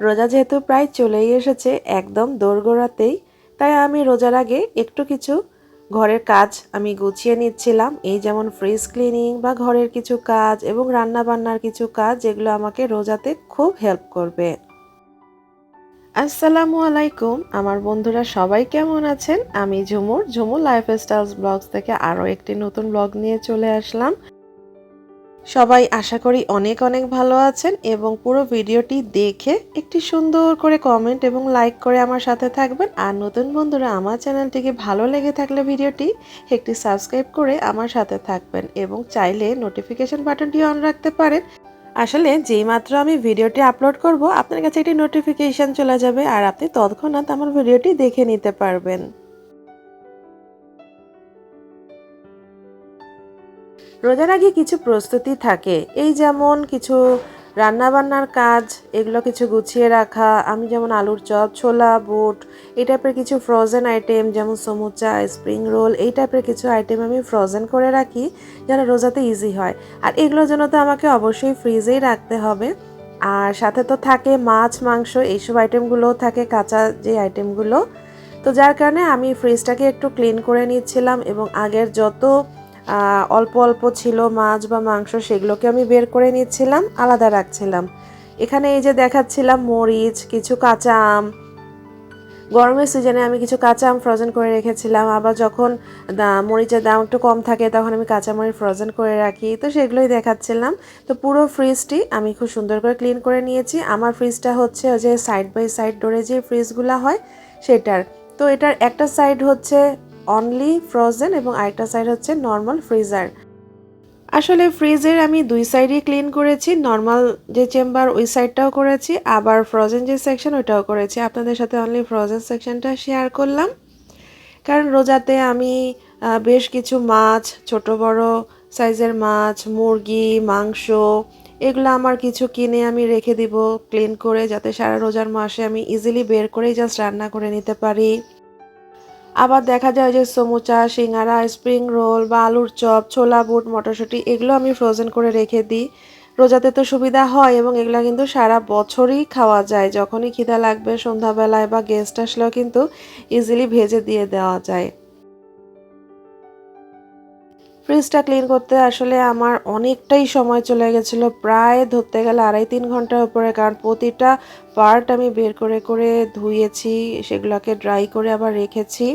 রোজা যেহেতু প্রায় চলেই এসেছে, একদম দোরগোড়াতেই, তাই আমি রোজার আগে একটু কিছু ঘরের কাজ আমি গুছিয়ে নিচ্ছিলাম। এই যেমন ফ্রিজ ক্লিনিং বা ঘরের কিছু কাজ এবং রান্না বান্নার কিছু কাজ যেগুলো আমাকে রোজাতে খুব হেল্প করবে। আসসালামু আলাইকুম। আমার বন্ধুরা সবাই কেমন আছেন? আমি ঝুমুর ঝুমুর লাইফস্টাইলস ব্লগস থেকে আরও একটি নতুন ব্লগ নিয়ে চলে আসলাম। সবাই আশা করি অনেক অনেক ভালো আছেন এবং পুরো ভিডিওটি দেখে একটি সুন্দর করে কমেন্ট এবং লাইক করে আমার সাথে থাকবেন। আর নতুন বন্ধুরা, আমার চ্যানেলটিকে ভালো লেগে থাকলে ভিডিওটি একটি সাবস্ক্রাইব করে আমার সাথে থাকবেন এবং চাইলে নোটিফিকেশন বাটনটি অন রাখতে পারেন। আসলে যেই মাত্র আমি ভিডিওটি আপলোড করব, আপনার কাছে একটি নোটিফিকেশন চলে যাবে আর আপনি তৎক্ষণাৎ আমার ভিডিওটি দেখে নিতে পারবেন। রোজার আগে কিছু প্রস্তুতি থাকে। এই যেমন কিছু রান্নাবান্নার কাজ, এগুলো কিছু গুছিয়ে রাখা, আমি যেমন আলুর চপ, ছোলা, বুট, এই টাইপের কিছু ফ্রোজেন আইটেম যেমন সমুচা স্প্রিং রোল এই টাইপের কিছু আইটেম আমি ফ্রোজেন করে রাখি যেন রোজাতে ইজি হয়। আর এগুলোর জন্য তো আমাকে অবশ্যই ফ্রিজেই রাখতে হবে। আর সাথে তো থাকে মাছ, মাংস, এইসব আইটেমগুলোও থাকে, কাঁচা যে আইটেমগুলো তো যার কারণে আমি ফ্রিজটাকে একটু ক্লিন করে নিচ্ছিলাম এবং আগের যত অল্প অল্প ছিল মাছ বা মাংস, সেগুলোকে আমি বের করে নিচ্ছিলাম, আলাদা রাখছিলাম। এখানে এই যে দেখাচ্ছিলাম মরিচ, কিছু কাঁচা আম। গরমের সিজনে আমি কিছু কাঁচা আম ফ্রোজেন করে রেখেছিলাম। আবার যখন মরিচের দাম একটু কম থাকে, তখন আমি কাঁচা মরিচ ফ্রোজেন করে রাখি। তো সেগুলোই দেখাচ্ছিলাম। তো পুরো ফ্রিজটি আমি খুব সুন্দর করে ক্লিন করে নিয়েছি। আমার ফ্রিজটা হচ্ছে ওই যে সাইড বাই সাইড ডোরে যে ফ্রিজগুলো হয়, সেটার। তো এটার একটা সাইড হচ্ছে অনলি ফ্রোজেন এবং আরেকটা সাইড হচ্ছে নর্মাল ফ্রিজার আসলে ফ্রিজের আমি দুই সাইডই ক্লিন করেছি নর্মাল যে চেম্বার ওই সাইডটাও করেছি, আবার ফ্রোজেন যে সেকশন ওইটাও করেছি। আপনাদের সাথে অনলি ফ্রোজেন সেকশনটা শেয়ার করলাম। কারণ রোজাতে আমি বেশ কিছু মাছ, ছোট বড় সাইজের মাছ, মুরগি, মাংস, এগুলো আমার কিছু কিনে আমি রেখে দিব ক্লিন করে, যাতে সারা রোজার মাসে আমি ইজিলি বের করেই জাস্ট রান্না করে নিতে পারি। আবার দেখা যায় যে সমুচা, সিঙ্গারা, স্প্রিং রোল বা আলুর চপ, ছোলা, বুট, মটরশুঁটি এগুলো আমি ফ্রোজেন করে রেখে দিই। রোজাতে তো সুবিধা হয় এবং এগুলো কিন্তু সারা বছরই খাওয়া যায়। যখনই খিদা লাগবে সন্ধ্যাবেলায় বা গেস্ট আসলেও কিন্তু ইজিলি ভেজে দিয়ে দেওয়া যায়। ফ্রিজটা ক্লিন করতে আসলে আমার অনেকটাই সময় চলে গেছিল। প্রায় ধরতে গেলে আড়াই তিন ঘণ্টার উপরে, কারণ প্রতিটা পার্ট আমি বের করে করে ধুয়েছি, সেগুলোকে ড্রাই করে আবার রেখেছি।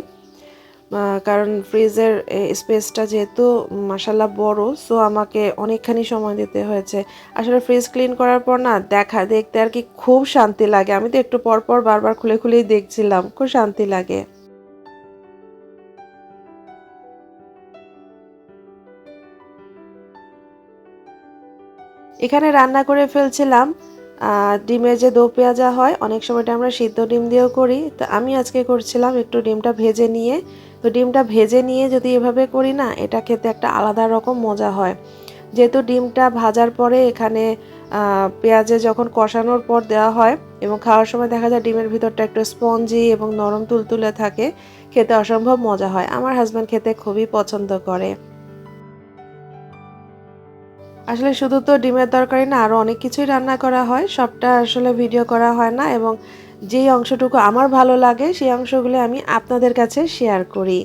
কারণ ফ্রিজের স্পেসটা যেহেতু মাসাল্লা বড় সো আমাকে অনেকখানি সময় দিতে হয়েছে। আসলে ফ্রিজ ক্লিন করার পর না দেখা, দেখতে আর কি খুব শান্তি লাগে। আমি তো একটু পর পর বারবার খুলে খুলেই দেখছিলাম, খুব শান্তি লাগে। এখানে রান্না করে ফেলছিলাম ডিমের যে দো পেঁয়াজা হয়, অনেক সময়টা আমরা সিদ্ধ ডিম দিয়েও করি। তো আমি আজকে করছিলাম একটু ডিমটা ভেজে নিয়ে। তো ডিমটা ভেজে নিয়ে যদি এভাবে করি না, এটা খেতে একটা আলাদা রকম মজা হয়। যেহেতু ডিমটা ভাজার পরে এখানে পেঁয়াজে যখন কষানোর পর দেওয়া হয় এবং খাওয়ার সময় দেখা যায় ডিমের ভিতরটা একটু স্পঞ্জি এবং নরম তুলতুলে থাকে, খেতে অসম্ভব মজা হয়। আমার হাজব্যান্ড খেতে খুবই পছন্দ করে। আসলে শুধু তো ডিমের তরকারি না আরও অনেক কিছুই রান্না করা হয়। সবটা আসলে ভিডিও করা হয় না এবং যেই অংশটুকু আমার ভালো লাগে, সেই অংশগুলো আমি আপনাদের কাছে শেয়ার করি।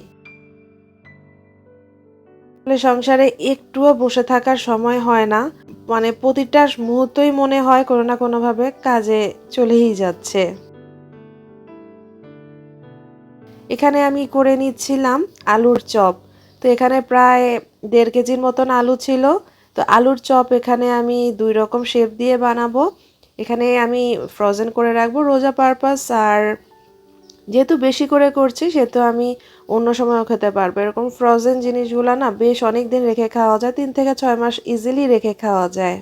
সংসারে একটুও বসে থাকার সময় হয় না। মানে প্রতিটা মুহূর্তই মনে হয় কোনো না কোনোভাবে কাজে চলেই যাচ্ছে। এখানে আমি করে নিচ্ছিলাম আলুর চপ। তো এখানে প্রায় দেড় কেজির মতন আলু ছিল। তো আলুর চপ এখানে আমি দুই রকম শেপ দিয়ে বানাবো। এখানে আমি ফ্রোজেন করে রাখব রোজা পারপাস আর যেহেতু বেশি করে করছি সেহেতু আমি অন্য সময়ও খেতে পারব। এরকম ফ্রোজেন জিনিসগুলো না বেশ অনেক দিন রেখে খাওয়া যায়, তিন থেকে ছয় মাস ইজিলি রেখে খাওয়া যায়।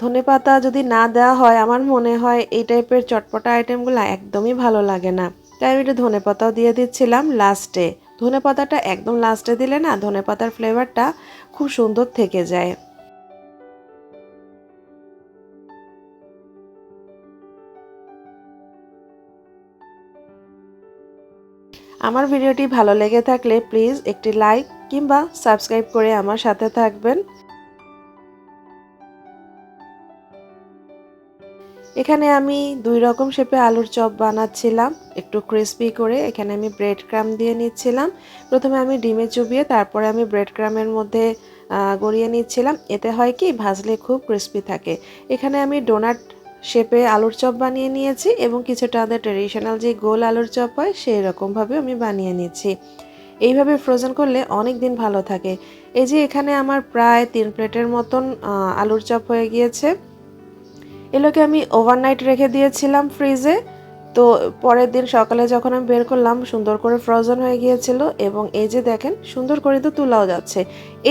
ধনে পাতা যদি না দেওয়া হয়, আমার মনে হয় এই টাইপের চটপটা আইটেমগুলো একদমই ভালো লাগে না। তাই আমি একটু ধনে পাতাও দিয়ে দিচ্ছিলাম লাস্টে ধনে পাতাটা একদম লাস্টে দিলে না ধনে পাতার ফ্লেভারটা খুব সুন্দর থেকে যায়। আমার ভিডিওটি ভালো লেগে থাকলে প্লিজ একটি লাইক কিংবা সাবস্ক্রাইব করে আমার সাথে থাকবেন। এখানে আমি দুই রকম শেপে আলুর চপ বানাচ্ছিলাম। একটু ক্রিস্পি করে এখানে আমি ব্রেড ক্রাম দিয়ে নিচ্ছিলাম। প্রথমে আমি ডিমে চুবিয়ে তারপরে আমি ব্রেড ক্রামের মধ্যে গড়িয়ে নিচ্ছিলাম। এতে হয় কি ভাজলে খুব ক্রিস্পি থাকে। এখানে আমি ডোনাট শেপে আলুর চপ বানিয়ে নিয়েছি এবং কিছুটা আমাদের ট্রেডিশনাল যে গোল আলুর চপ হয় সেই রকমভাবে আমি বানিয়ে নিচ্ছি। এইভাবে ফ্রোজেন করলে অনেক দিন ভালো থাকে। এই যে এখানে আমার প্রায় তিন প্লেটের মতন আলুর চপ হয়ে গিয়েছে। এগুলোকে আমি ওভারনাইট রেখে দিয়েছিলাম ফ্রিজে তো পরের দিন সকালে যখন আমি বের করলাম, সুন্দর করে ফ্রোজেন হয়ে গিয়েছিল এবং এই যে দেখেন, সুন্দর করে তো তোলাও যাচ্ছে।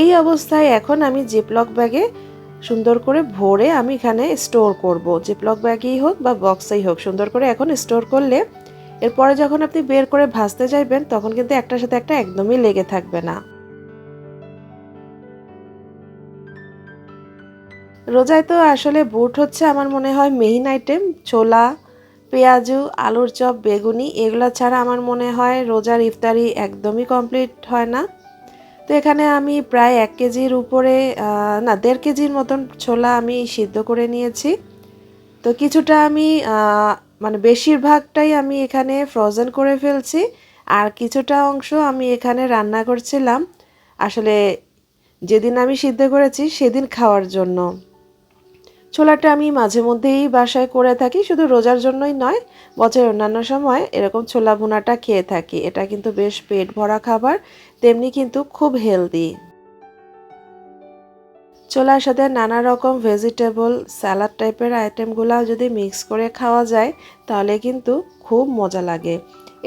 এই অবস্থায় এখন আমি জিপলক ব্যাগে সুন্দর করে ভরে আমি এখানে স্টোর করব। জিপলক ব্যাগেই হোক বা বক্সেই হোক, সুন্দর করে এখন স্টোর করলে এরপরে যখন আপনি বের করে ভাজতে যাইবেন, তখন কিন্তু একটার সাথে একটা একদমই লেগে থাকবে না। রোজায় তো আসলে বুট হচ্ছে আমার মনে হয় মেইন আইটেম ছোলা, পেঁয়াজু, আলুর চপ, বেগুনি, এগুলো ছাড়া আমার মনে হয় রোজার ইফতারি একদমই কমপ্লিট হয় না। তো এখানে আমি প্রায় এক কেজির উপরে না, দেড় কেজির মতন ছোলা আমি সিদ্ধ করে নিয়েছি। তো কিছুটা আমি মানে বেশিরভাগটাই আমি এখানে ফ্রোজেন করে ফেলছি। আর কিছুটা অংশ আমি এখানে রান্না করছিলাম। আসলে যেদিন আমি সিদ্ধ করেছি, সেদিন খাওয়ার জন্য। ছোলাটা আমি মাঝে মধ্যেই বাসায় করে থাকি, শুধু রোজার জন্যই নয়, বছরের অন্যান্য সময় এরকম ছোলা ভুনাটা খেয়ে থাকি। এটা কিন্তু বেশ পেট ভরা খাবার, তেমনি কিন্তু খুব হেলদি ছোলার সাথে নানা রকম ভেজিটেবল স্যালাড টাইপের আইটেমগুলো যদি মিক্স করে খাওয়া যায়, তাহলে কিন্তু খুব মজা লাগে।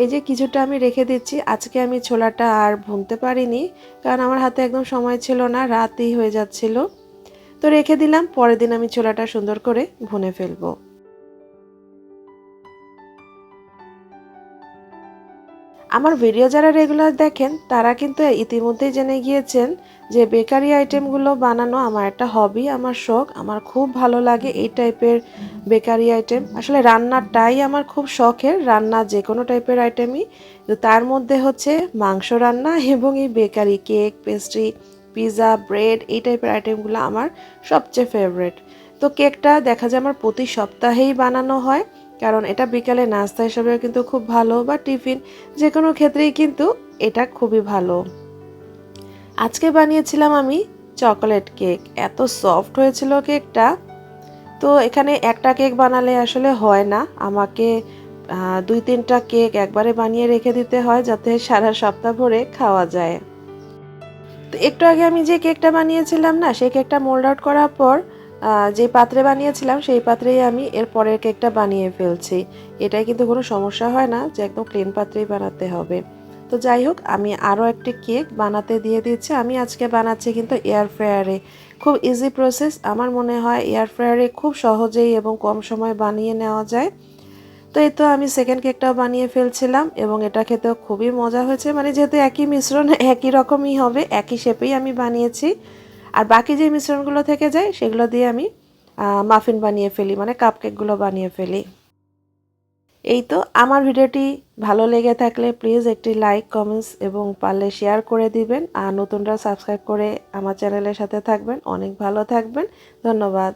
এই যে কিছুটা আমি রেখে দিচ্ছি, আজকে আমি ছোলাটা আর ভুনতে পারিনি, কারণ আমার হাতে একদম সময় ছিল না, রাতই হয়ে যাচ্ছিল। তো রেখে দিলাম, পরের দিন আমি ছোলাটা সুন্দর করে ভুনে ফেলব। আমার ভিডিও যারা রেগুলার দেখেন, তারা কিন্তু ইতিমধ্যেই জেনে গিয়েছেন যে বেকারি আইটেমগুলো বানানো আমার একটা হবি আমার শখ, আমার খুব ভালো লাগে এই টাইপের বেকারি আইটেম। আসলে রান্নাটাই আমার খুব শখের, রান্না যে কোনো টাইপের আইটেমই। তার মধ্যে হচ্ছে মাংস রান্না এবং এই bakery cake, pastry pizza bread, এই টাইপের আইটেমগুলো আমার সবচেয়ে ফেভারেট তো কেকটা দেখা যায় আমার প্রতি সপ্তাহেই বানানো হয়, কারণ এটা বিকালে নাস্তা হিসাবেও কিন্তু খুব ভালো বা টিফিন যে কোনো ক্ষেত্রেই কিন্তু এটা খুবই ভালো। আজকে বানিয়েছিলাম আমি চকোলেট কেক, এত সফট হয়েছিল কেকটা। তো এখানে একটা কেক বানালে আসলে হয় না, আমাকে দুই তিনটা কেক একবারে বানিয়ে রেখে দিতে হয় যাতে সারা সপ্তাহ ভরে খাওয়া যায়। তো একটু আগে আমি যে কেকটা বানিয়েছিলাম না, সেই কেকটা মোল্ড আউট করার পর যে পাত্রে বানিয়েছিলাম, সেই পাত্রেই আমি এর পরের কেকটা বানিয়ে ফেলছি। এটাই কিন্তু কোনো সমস্যা হয় না যে একদম ক্লিন পাত্রেই বানাতে হবে। তো যাই হোক, আমি আরও একটি কেক বানাতে দিয়ে দিচ্ছি। আমি আজকে বানাচ্ছি কিন্তু এয়ার ফ্রায়ারে খুব ইজি প্রসেস আমার মনে হয় এয়ার ফ্রায়ারে খুব সহজেই এবং কম সময় বানিয়ে নেওয়া যায়। তো এই তো আমি সেকেন্ড কেকটাও বানিয়ে ফেলছিলাম এবং এটা খেতেও খুবই মজা হয়েছে। মানে যেহেতু একই মিশ্রণ, একই রকমই হবে, একই শেপেই আমি বানিয়েছি। আর বাকি যে মিশ্রণগুলো থেকে যায়, সেগুলো দিয়ে আমি মাফিন বানিয়ে ফেলি মানে কাপ কেকগুলো বানিয়ে ফেলি। এই তো আমার ভিডিওটি ভালো লেগে থাকলে প্লিজ একটি লাইক কমেন্টস এবং পারলে শেয়ার করে দিবেন। আর নতুনরা সাবস্ক্রাইব করে আমার চ্যানেলের সাথে থাকবেন। অনেক ভালো থাকবেন। ধন্যবাদ।